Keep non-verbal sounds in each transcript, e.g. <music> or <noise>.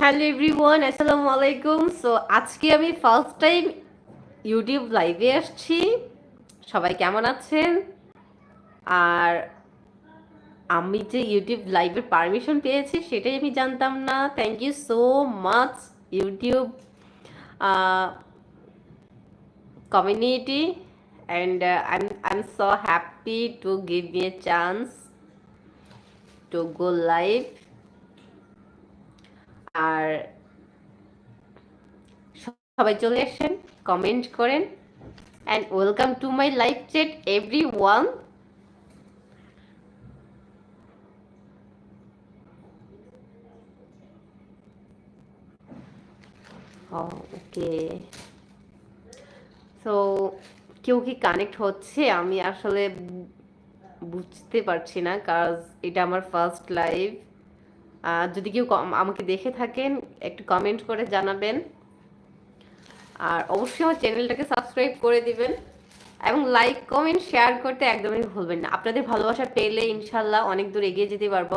Hello everyone, আসসালামু আলাইকুম। So আজকে আমি ফার্স্ট টাইম ইউটিউব লাইভে আসছি। সবাই কেমন আছেন? আর আমি যে ইউটিউব লাইভের পারমিশন পেয়েছি, সেটাই আমি জানতাম না। Thank you so much YouTube community and I am so happy to give me a chance to go live আর সবাই চলে আসেন কমেন্ট করেন and welcome to my life chat every one okay so কেউ কি কানেক্ট হচ্ছে? আমি আসলে বুঝতে পারছি না কাজ এটা আমার ফার্স্ট লাইভ যদি কেউ আমাকে দেখে থাকেন, একটু কমেন্ট করে জানাবেন। আর অবশ্যই আমার চ্যানেলটাকে সাবস্ক্রাইব করে দিবেন। এবং লাইক কমেন্ট শেয়ার করতে একদমই ভুলবেন না। আপনাদের ভালোবাসা পেলে ইনশাল্লাহ অনেক দূর এগিয়ে যেতে পারব।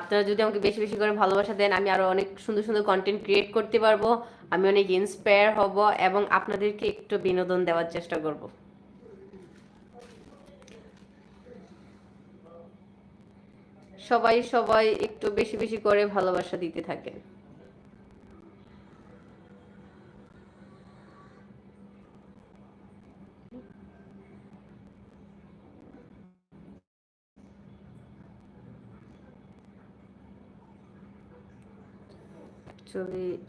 আপনারা যদি আমাকে বেশি বেশি করে ভালোবাসা দেন, আমি আরও অনেক সুন্দর সুন্দর কন্টেন্ট ক্রিয়েট করতে পারব। আমি অনেক ইন্সপায়ার হব এবং আপনাদেরকে একটু বিনোদন দেওয়ার চেষ্টা করব। সবাই সবাই একটু বেশি বেশি করে ভালোবাসা দিতে থাকেন actually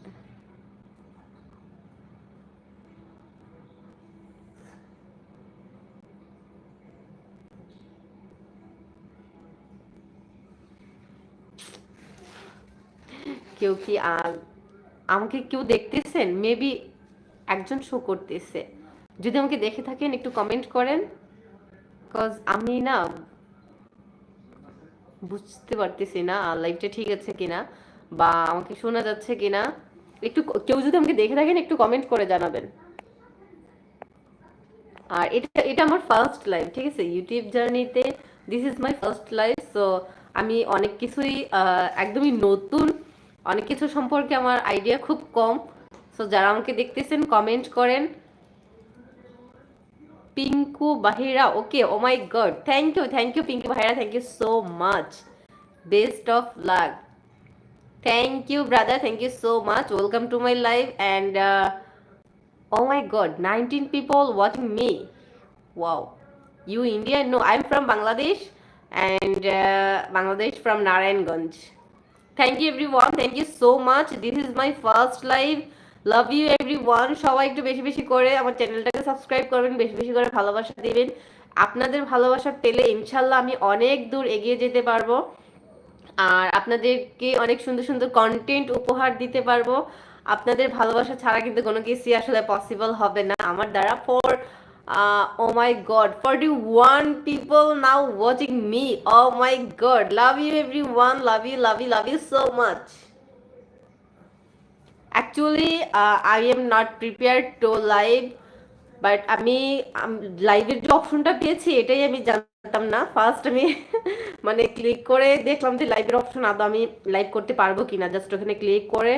কেউ কি আমাকে কেউ দেখতেছেন? মেবি একজন শো করতেছে। যদি আমাকে দেখে থাকেন, একটু কমেন্ট করেন। কজ আমি না বুঝতে পারতেছি না লাইভটা ঠিক আছে কিনা বা আমাকে শোনা যাচ্ছে কিনা। একটু কেউ যদি আমাকে দেখে থাকেন, একটু কমেন্ট করে জানাবেন। আর এটা এটা আমার ফার্স্ট লাইভ ঠিক আছে? ইউটিউব জার্নিতে this is my first live so আমি অনেক কিছুই একদমই নতুন অনেক কিছু সম্পর্কে আমার আইডিয়া খুব কম। সো যারা আমাকে দেখতেছেন কমেন্ট করেন। Pinku Bahira okay oh my god thank you thank you Pinku Bahira thank you so much best of luck thank you brother thank you so much welcome to my life and oh my god nineteen people watching me wow you India no I am from Bangladesh and Bangladesh from Narayanganj thank you every one thank you so much this is my first live love you every one সবাই একটু বেশি বেশি করে আমার চ্যানেলটাকে subscribe করবেন, বেশি বেশি করে ভালোবাসা দেবেন। আপনাদের ভালোবাসা পেলে ইনশাল্লাহ আমি অনেক দূর এগিয়ে যেতে পারব। আর আপনাদেরকে অনেক সুন্দর সুন্দর কন্টেন্ট উপহার দিতে পারব। আপনাদের ভালোবাসা ছাড়া কিন্তু কোনো কিছুই আসলে পসিবল হবে না। আমার দ্বারা for uh, oh my god 41 people now watching me oh my god love you everyone love you love you love you so much actually uh, i am not prepared to live but আমি লাইভের যে অপশনটা পেয়েছি এটাই আমি জানতাম না first আমি মানে ক্লিক করে দেখলাম যে লাইভের অপশন আদৌ আমি লাইভ করতে পারব কিনা জাস্ট ওখানে ক্লিক করে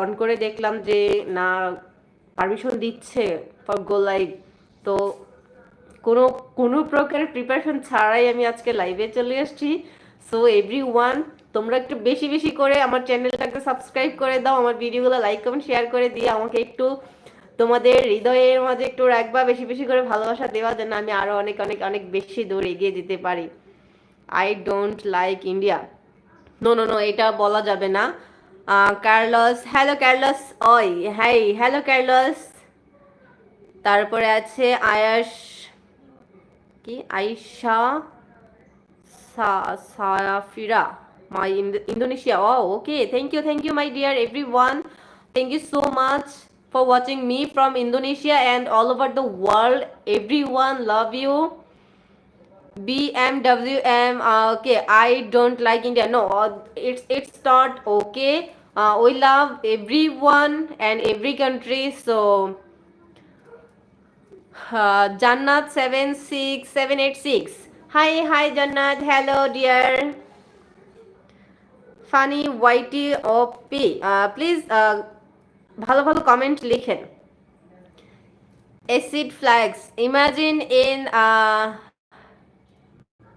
অন করে দেখলাম যে না পারমিশন দিচ্ছে ফর গো লাইভ তো কোনো কোনো প্রকারের প্রিপারেশন ছাড়াই আমি আজকে লাইভে চলে এসেছি সো এভরি ওয়ান তোমরা একটু বেশি বেশি করে আমার চ্যানেলটাকে সাবস্ক্রাইব করে দাও, আমার ভিডিওগুলো লাইক কমেন্ট শেয়ার করে দিয়ে আমাকে একটু তোমাদের হৃদয়ের মাঝে একটু রাখবা, বেশি বেশি করে ভালোবাসা দেওয়া, যেন আমি আরও অনেক অনেক অনেক বেশি দূর এগিয়ে যেতে পারি। I don't like India no no no এটা বলা যাবে না। কার্লস হ্যালো কার্লস ওই হ্যাই হ্যালো কার্লস তারপরে আছে আয়াস কি? Aisa Safira my Indonesia. Oh okay thank you thank you my dear every one thank you so much for watching me from Indonesia and all over the world every one love you B M W M okay I don't like India no it's it's not okay ওই love every one and every country so Jannat seven six seven eight six hi hi Jannat hello dear funny YT O P please ভালো ভালো comment লিখেন। Acid flags imagine in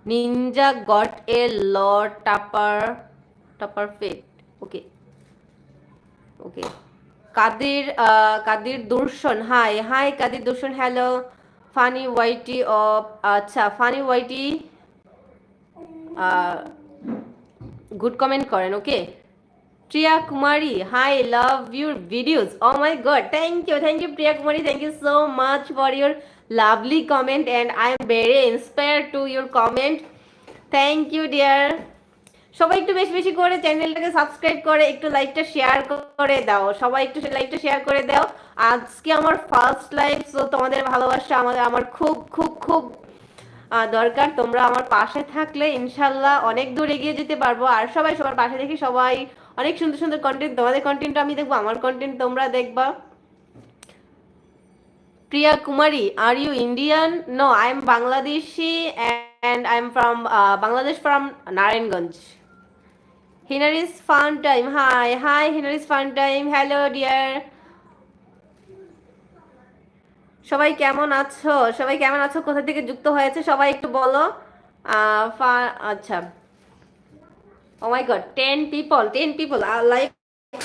ninja got a la topper topper fate okay okay Kader Kader Darshan, hi hi Kader Darshan, hello, funny YT of আচ্ছা funny YT good comment করেন, okay? Priya Kumari, hi, love your videos, oh my god, thank you thank you Priya Kumari, thank you so much for your lovely comment, and I am very inspire to your comment, thank you dear. সবাই একটু বেশি বেশি করে চ্যানেলটাকে subscribe করে, একটু লাইকটা share করে দাও। সবাই একটু লাইকটা শেয়ার করে দাও। আজকে আমার ফার্স্ট লাইভ সো তোমাদের ভালোবাসা আমাদের, আমার খুব খুব খুব দরকার। তোমরা আমার পাশে থাকলে ইনশাল্লাহ অনেক দূর এগিয়ে যেতে পারব। আর সবাই সবার পাশে দেখি সবাই অনেক সুন্দর সুন্দর কন্টেন্ট তোমাদের কন্টেন্ট আমি দেখব, আমার কন্টেন্ট তোমরা দেখবা। Priya Kumari are you Indian no I am Bangladeshi and I am from Bangladesh from Narayanganj Hinaris fun time hi hi Hinaris fun time hello dear সবাই কেমন আছো? সবাই কেমন আছো? কোথা থেকে যুক্ত হয়েছে? সবাই একটু বলো। আচ্ছা। ও my god ten people ten people like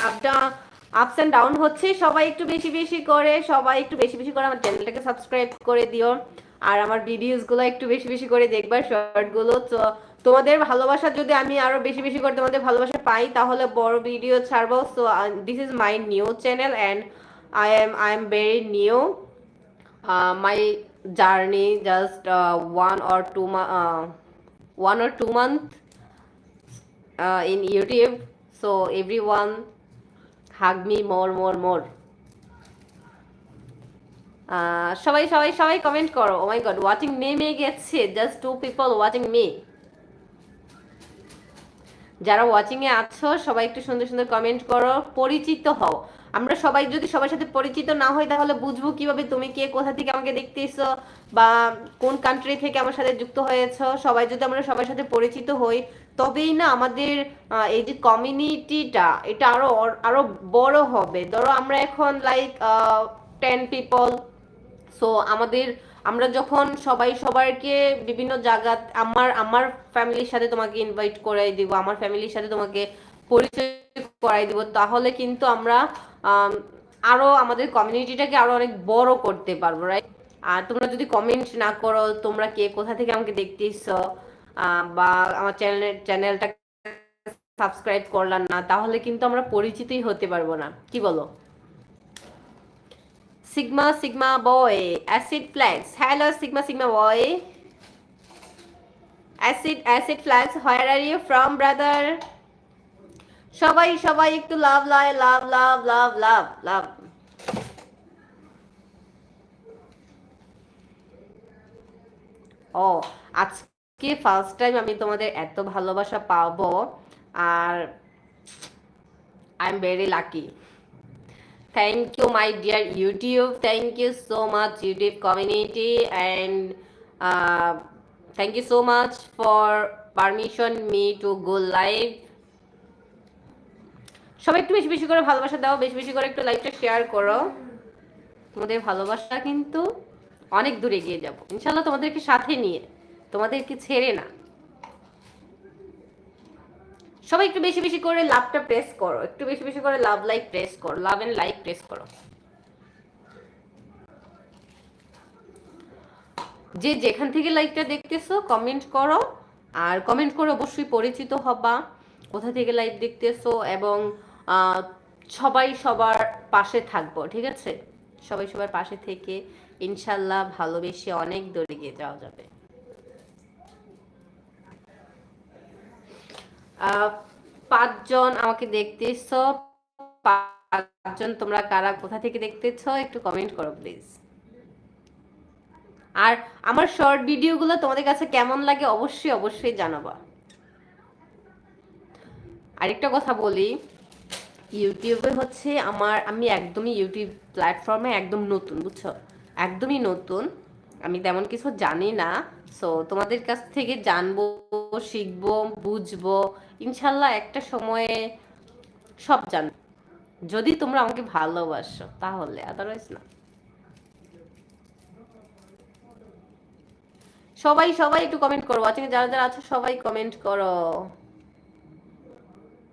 আপটা আপস অ্যান্ড ডাউন হচ্ছে। সবাই একটু বেশি বেশি করে, সবাই একটু বেশি বেশি করে আমার চ্যানেলটাকে সাবস্ক্রাইব করে দিও। আর আমার ভিডিওসগুলো একটু বেশি বেশি করে দেখবা শর্টগুলো তো তোমাদের ভালোবাসা যদি আমি আরও বেশি বেশি করে তোমাদের ভালোবাসা পাই তাহলে বড় ভিডিও ছাড়বো। So this is my new channel and I am I am very new my journey just one uh, two two mo- uh, one or two month uh, in youtube. So more more ah, সবাই সবাই সবাই comment করো। ও my god watching নেমে গেছে। Just two people watching me যারা watching এ আছো, সবাই একটু সুন্দর সুন্দর কমেন্ট করো, পরিচিত হও। আমরা সবাই যদি সবার সাথে পরিচিত না হই, তাহলে বুঝব কীভাবে তুমি কে, কোথা থেকে আমাকে দেখতেছো বা কোন কান্ট্রি থেকে আমার সাথে যুক্ত হয়েছো। সবাই যদি আমরা সবার সাথে পরিচিত হই, তবেই না আমাদের এই যে কমিউনিটিটা এটা আরও আরও বড় হবে। ধরো আমরা এখন লাইক টেন পিপল সো আমাদের আমরা যখন সবাই সবাইকে বিভিন্ন জায়গা আমার আমার ফ্যামিলির সাথে তোমাকে ইনভাইট করাই দিব আমার ফ্যামিলির সাথে তোমাকে পরিচয় করাই দিব তাহলে কিন্তু আমরা আম, আরও আমাদের কমিউনিটিটাকে আরও অনেক বড় করতে পারব রাইট আর তোমরা যদি কমেন্ট না করো তোমরা কে কোথা থেকে আমাকে দেখতেছো বা আমার চ্যানেল চ্যানেলটা সাবস্ক্রাইব করলাম না তাহলে কিন্তু আমরা পরিচিতই হতে পারব না কি বলো? Sigma Sigma boy, acid flags. Hello Sigma Sigma boy. Acid acid flags. Where are you from, brother? সবাই সবাই একটু লাভ লাই লাভ লাভ লাভ লাভ লাভ ও আজকে ফার্স্ট টাইম আমি তোমাদের এত ভালোবাসা পাবো আর I am very lucky thank you my dear youtube thank you so much youtube community and uh, thank you so much for permission me to go live সবাই একটু বেশি বেশি করে ভালোবাসা দাও বেশি বেশি করে একটু লাইভটা শেয়ার করো তোমাদের ভালোবাসা কিন্তু অনেক দূরে এগিয়ে যাব ইনশাল্লাহ তোমাদেরকে সাথে নিয়ে তোমাদেরকে ছেড়ে না সবাই একটু বেশি বেশি করে লাভটা প্রেস করো। একটু বেশি বেশি করে লাভ লাইক প্রেস করো লাভ এন্ড লাইক প্রেস করো। যে যেখান থেকে লাইকটা দেখতেছো কমেন্ট করো। আর কমেন্ট করে অবশ্যই পরিচিত হবা। কোথা থেকে লাইভ দেখতেছো এবং সবাই সবার পাশে থাকব, ঠিক আছে? সবাই সবার পাশে থেকে ইনশাল্লাহ ভালোবেসে অনেক দূরে গিয়ে যাওয়া যাবে। পাঁচজন আমাকে দেখতেছো। পাঁচজন তোমরা কারা? কোথা থেকে দেখতেছো? একটু কমেন্ট করো প্লিজ আর আমার শর্ট ভিডিওগুলো তোমাদের কাছে কেমন লাগে অবশ্যই অবশ্যই জানাবা। আরেকটা কথা বলি ইউটিউবে হচ্ছে আমার, আমি একদমই ইউটিউব প্ল্যাটফর্মে একদম নতুন, বুঝছ? একদমই নতুন, আমি তেমন কিছু জানি না। সো তোমাদের কাছ থেকে জানব, শিখব, বুঝব, ইনশাল্লাহ একটা সময়ে সব জানব যদি তোমরা আমাকে ভালোবাসো, তাহলে আদারওয়াইজ না। সবাই সবাই একটু কমেন্ট করো আজকে যারা যারা আছো, সবাই কমেন্ট করো।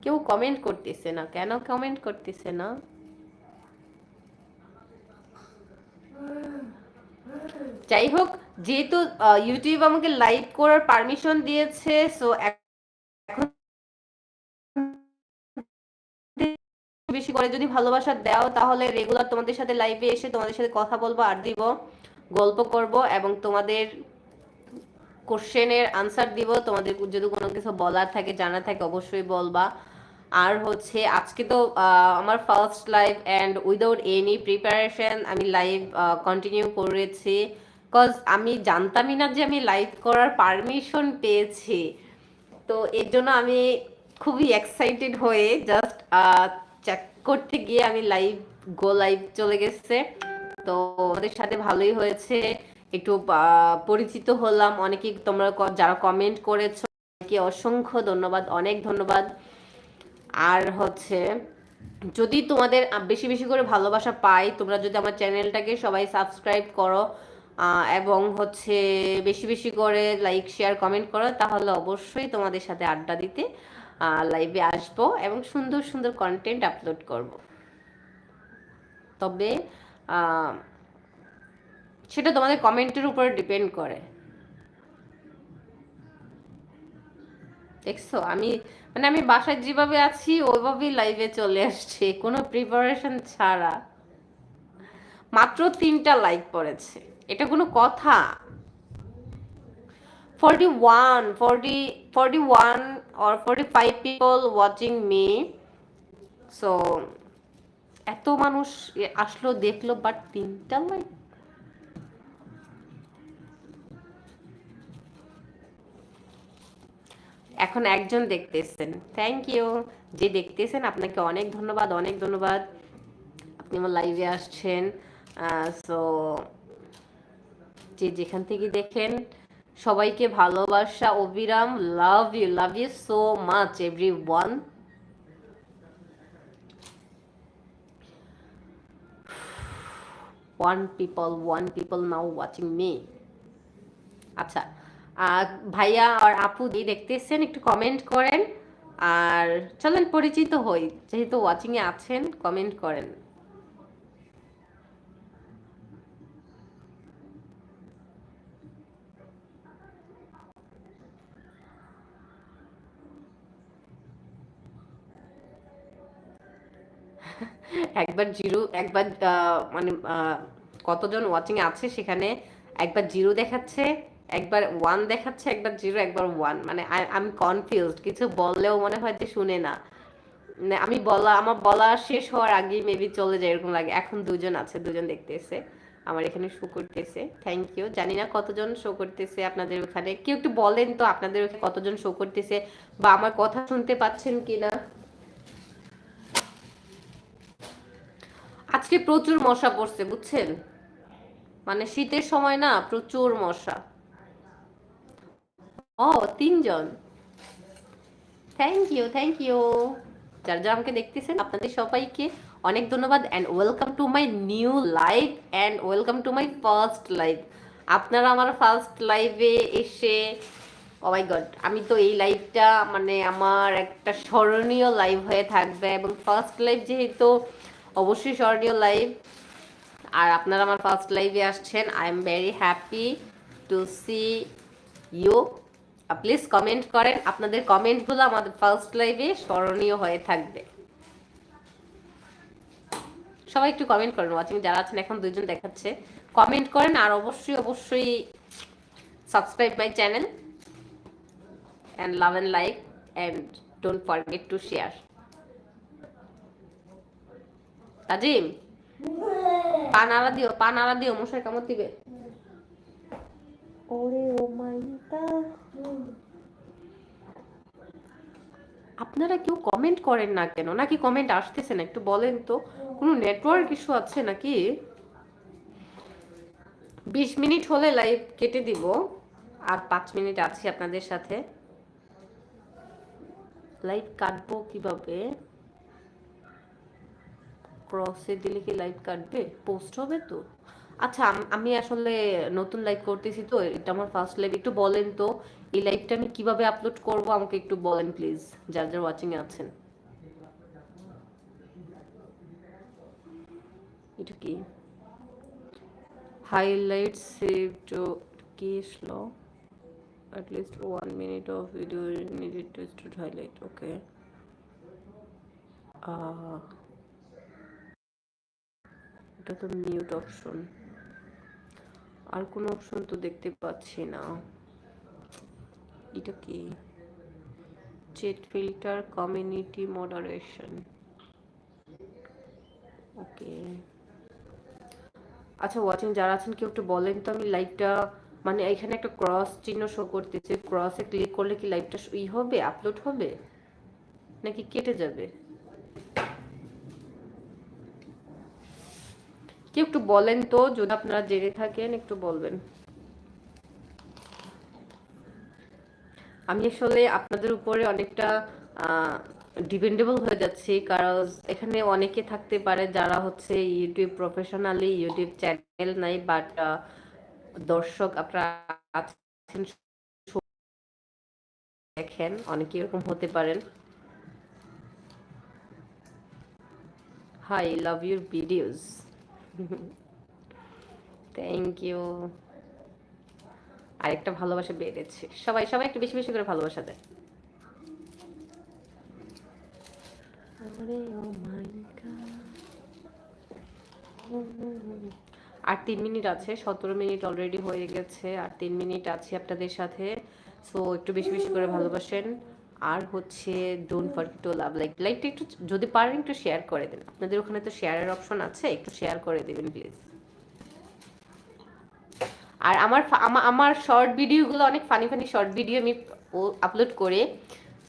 কেউ কমেন্ট করতেছে না, কেন কমেন্ট করতেছে না? যাই হোক যেহেতু ইউটিউব আমাকে লাইভ করার পারমিশন দিয়েছে সো এখন বেশি করে যদি ভালোবাসা দাও, তাহলে রেগুলার তোমাদের সাথে লাইভে এসে তোমাদের সাথে কথা বলব আর দিব, গল্প করব এবং তোমাদের কোশ্চেনের আনসার দিব। তোমাদের যদি কোনো কিছু বলার থাকে জানা থাকে, অবশ্যই বলবা। আর হচ্ছে আজকে তো আমার first live and without any preparation আমি লাইভ কন্টিনিউ করেছি। কজ আমি জানতামই না যে আমি লাইভ করার পারমিশন পেয়েছি। তো এর জন্য আমি খুবই এক্সাইটেড হয়ে জাস্ট চেক করতে গিয়ে আমি লাইভ গো লাইভ চলে গেছে। তো ওদের সাথে ভালোই হয়েছে। একটু পরিচিত হলাম। অনেকেই তোমরা যারা কমেন্ট করেছ অনেকে অসংখ্য ধন্যবাদ, অনেক ধন্যবাদ। আর হচ্ছে, যদি তোমাদের বেশি বেশি করে ভালোবাসা পাই, তোমরা যদি আমার চ্যানেলটাকে সবাই সাবস্ক্রাইব করো এবং হচ্ছে বেশি বেশি করে লাইক শেয়ার কমেন্ট করো, তাহলে অবশ্যই তোমাদের সাথে আড্ডা দিতে লাইভে আসব এবং সুন্দর সুন্দর কন্টেন্ট আপলোড করব। তবে সেটা তোমাদের কমেন্টের উপরে ডিপেন্ড করে। দেখছ? আমি মানে আমি বাসায় যেভাবে আছি, ওইভাবেই লাইভে চলে আসছি। কোনো প্রিপারেশন ছাড়া। মাত্র তিনটা লাইক পড়েছে। এটা কোনো কথা? Forty one forty forty one or forty five people watching me so এত মানুষ আসলো, দেখল বাট তিনটা লাইক এখন একজন দেখতেছেন। থ্যাংক ইউ যে দেখতেছেন, আপনাকে অনেক ধন্যবাদ অনেক ধন্যবাদ। আপনি আমার লাইভে আসছেন। সো যে যেখান থেকে দেখেন, সবাইকে ভালোবাসা, অবিরাম love you love you so much every one one people one people now watching me আচ্ছা ভাইয়া আর আপু দিয়ে দেখতেছেন, একটু কমেন্ট করেন। আর চলেন, পরিচিত হই। যেহেতু ওয়াচিংয়ে আছেন কমেন্ট করেন। একবার জিরো, একবার মানে কতজন ওয়াচিং আছে সেখানে একবার জিরো দেখাচ্ছে। একবার ওয়ান দেখাচ্ছে, একবার জিরো একবার ওয়ান মানে আমি কনফিউজড কিছু বললেও মনে হয় যে শুনে না। মানে আমি বলা, আমার বলা শেষ হওয়ার আগেই মেবি চলে যায়, এরকম লাগে। এখন দুজন আছে, দুজন দেখতেছে। আমার এখানে শো করতেছে। থ্যাংক ইউ জানি না কতজন শো করতেছে আপনাদের ওখানে। কেউ একটু বলেন তো আপনাদের ওখানে কতজন শো করতেছে বা আমার কথা শুনতে পাচ্ছেন কিনা? আজকে প্রচুর মশা পড়ছে, বুঝছেন? মানে শীতের সময় না প্রচুর মশা। ও, তিনজন। থ্যাংক ইউ থ্যাংক ইউ যারা যারা আমাকে দেখতেছেন, আপনাদের সবাইকে অনেক ধন্যবাদ and welcome to my new live and welcome to my first live আপনারা আমার ফার্স্ট লাইভে এসে ওমাই oh গড আমি তো এই লাইভটা মানে আমার একটা স্মরণীয় লাইভ হয়ে থাকবে এবং ফার্স্ট লাইভ যেহেতু অবশ্যই স্মরণীয় লাইভ আর আপনারা আমার ফার্স্ট লাইভে আসছেন I am very happy to see you please comment করেন। আপনাদের কমেন্টগুলো আমাদের ফার্স্ট লাইভে স্মরণীয় হয়ে থাকবে। সবাই একটু কমেন্ট করেন ওয়াচিং যারা আছেন, এখন দুজন দেখাচ্ছে। কমেন্ট করেন আর অবশ্যই অবশ্যই subscribe my channel and love and like and don't forget to share তাজিম পা নাড়া দিও পা নাড়া দিও মশাই কামড় দিবে। ওরে ও আপনারা কেউ কমেন্ট করেন না কেন? নাকি কমেন্ট আসতেছে না? একটু বলেন তো। কোনো নেটওয়ার্ক ইস্যু আছে নাকি? বিশ মিনিট হলে লাইভ কেটে দিব। আর পাঁচ মিনিট আছি আপনাদের সাথে। লাইভ কাটবো কীভাবে? ক্রসে দিলে কি লাইভ কাটবে? পোস্ট হবে তো? আচ্ছা আমি আসলে নতুন লাইভ করতেছি তো এটা আমার ফার্স্ট লাইভ একটু বলেন তো এই লাইভটা আমি কীভাবে আপলোড করব আমাকে একটু বলেন প্লিজ যার যার ওয়াচিং আছেন। এটা কি? হাইলাইট সেভ টু কি slow at least one minute of video is needed to highlight okay. Uh, এটা তো মিউট অপশন আর কোনো অপশন তো দেখতে পাচ্ছি না। এটা কি? চেট ফিল্টার কমিউনিটি মডারেশন ওকে আচ্ছা ওয়াচিং যারা আছেন, কেউ একটু বলেন তো আমি লাইভটা মানে এখানে একটা ক্রস চিহ্ন শো করতেছে। ক্রসে ক্লিক করলে কি লাইভটা ই হবে আপলোড হবে? নাকি কেটে যাবে? কেউ একটু বলেন তো, যদি আপনারা জেনে থাকেন, একটু বলবেন। আমি আসলে আপনাদের উপরে অনেকটা ডিপেন্ডেবল হয়ে যাচ্ছি, কারণ এখানে অনেকে থাকতে পারে যারা হচ্ছে ইউটিউব প্রফেশনালি ইউটিউব চ্যানেল নাই বাট দর্শক আপনারা আছেন, দেখেন, অনেকে এরকম হতে পারেন। Hi love your videos thank you আরেকটা ভালোবাসা বেড়েছে সবাই সবাই একটু বেশি বেশি করে ভালোবাসা দেয়। আর তিন মিনিট আছে সতেরো মিনিট অলরেডি হয়ে গেছে আর তিন মিনিট আছে আপনাদের সাথে। সো একটু বেশি বেশি করে ভালোবাসেন। আর হচ্ছে don't forget to love like লাইকটা একটু যদি পারেন একটু শেয়ার করে দেন আপনাদের ওখানে তো শেয়ারের অপশন আছে, একটু শেয়ার করে দেবেন প্লিজ আর আমার আমার শর্ট ভিডিওগুলো অনেক ফানি ফানি শর্ট ভিডিও আমি আপলোড করি।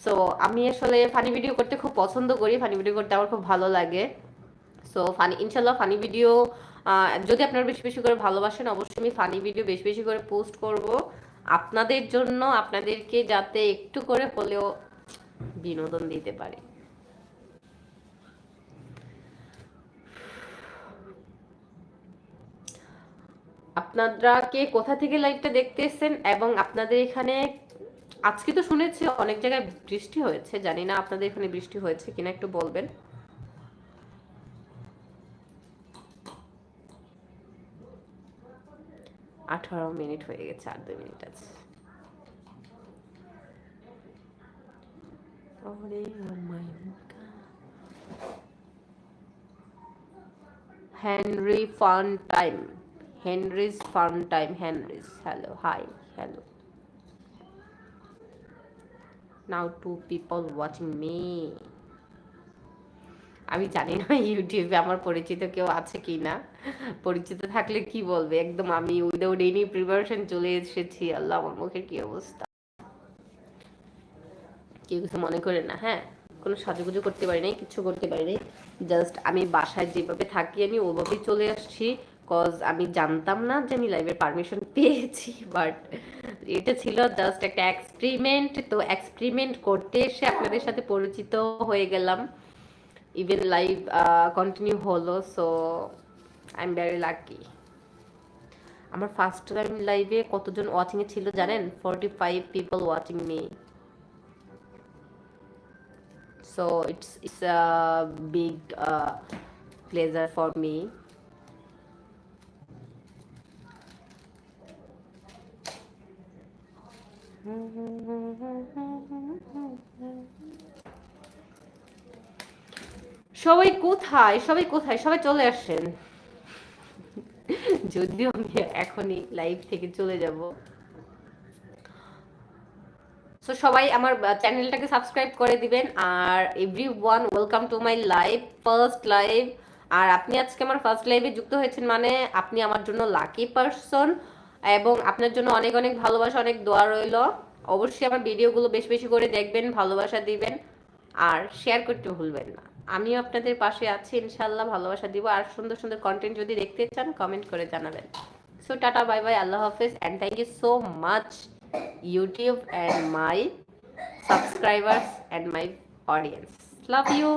সো আমি আসলে ফানি ভিডিও করতে খুব পছন্দ করি ফানি ভিডিও করতে আমার খুব ভালো লাগে। সো ফানি ইনশাল্লাহ ফানি ভিডিও যদি আপনারা বেশি বেশি করে ভালোবাসেন, অবশ্যই আমি ফানি ভিডিও বেশি বেশি করে পোস্ট করব। আপনাদের জন্য আপনাদেরকে যাতে একটু করে হলেও বিনোদন দিতে পারে। আপনারা কে কোথা থেকে লাইভটা দেখতেছেন এবং আপনাদের এখানে আজকে তো শুনেছি অনেক জায়গায় বৃষ্টি হয়েছে, জানি না আপনাদের এখানে বৃষ্টি হয়েছে কিনা একটু বলবেন। আঠারো মিনিট হয়ে গেছে আর দুই মিনিট আছে। ওরে ও my Henry fun time Henry's fun time Henry's hello hi hello. Now two people watching me আমি জানি না, ইউটিউবে আমার পরিচিত কেউ আছে কি না। পরিচিত থাকলে কি বলবে? একদম আমি উইদাউট এনি প্রিপারেশন চলে এসেছি, আল্লাহ আমার মুখের কি অবস্থা? কেউ কিছু মনে করে না হ্যাঁ? কোনো সাজুগুজু করতে পারি নাই, কিছু করতে পারি নাই। জাস্ট আমি বাসায় যেভাবে থাকি, আমি ওভাবেই চলে আসছি। কজ আমি জানতাম না যে আমি লাইভের পারমিশন পেয়েছি বাট এটা ছিল জাস্ট একটা এক্সপেরিমেন্ট তো এক্সপেরিমেন্ট করতে এসে আপনাদের সাথে পরিচিত হয়ে গেলাম। ইভেন লাইভ কন্টিনিউ হলো so I am very lucky আমার ফার্স্ট টাইম লাইভে কতজন ওয়াচিংয়ে ছিল জানেন? Forty five people watching me so it's it's a big uh, pleasure for me. <laughs> সবাই কোথায়? সবাই কোথায়? সবাই চলে আসেন। যদিও আমি এখনই লাইভ থেকে চলে যাব। সো সবাই আমার চ্যানেলটাকে সাবস্ক্রাইব করে দিবেন। আর every one welcome to my live first live আর আপনি আজকে আমার ফার্স্ট লাইভে যুক্ত হয়েছেন মানে আপনি আমার জন্য লাকি পারসন এবং আপনার জন্য অনেক অনেক ভালোবাসা, অনেক দোয়া রইল। অবশ্যই আমার ভিডিওগুলো বেশি বেশি করে দেখবেন, ভালোবাসা দিবেন। আর শেয়ার করতে ভুলবেন না। আমিও আপনাদের পাশে আছি ইনশাল্লাহ ভালোবাসা দিব। আর সুন্দর সুন্দর কন্টেন্ট যদি দেখতে চান কমেন্ট করে জানাবেন। সো টাটা বাই বাই আল্লাহ হাফেজ and thank you so much YouTube and my subscribers and my audience love you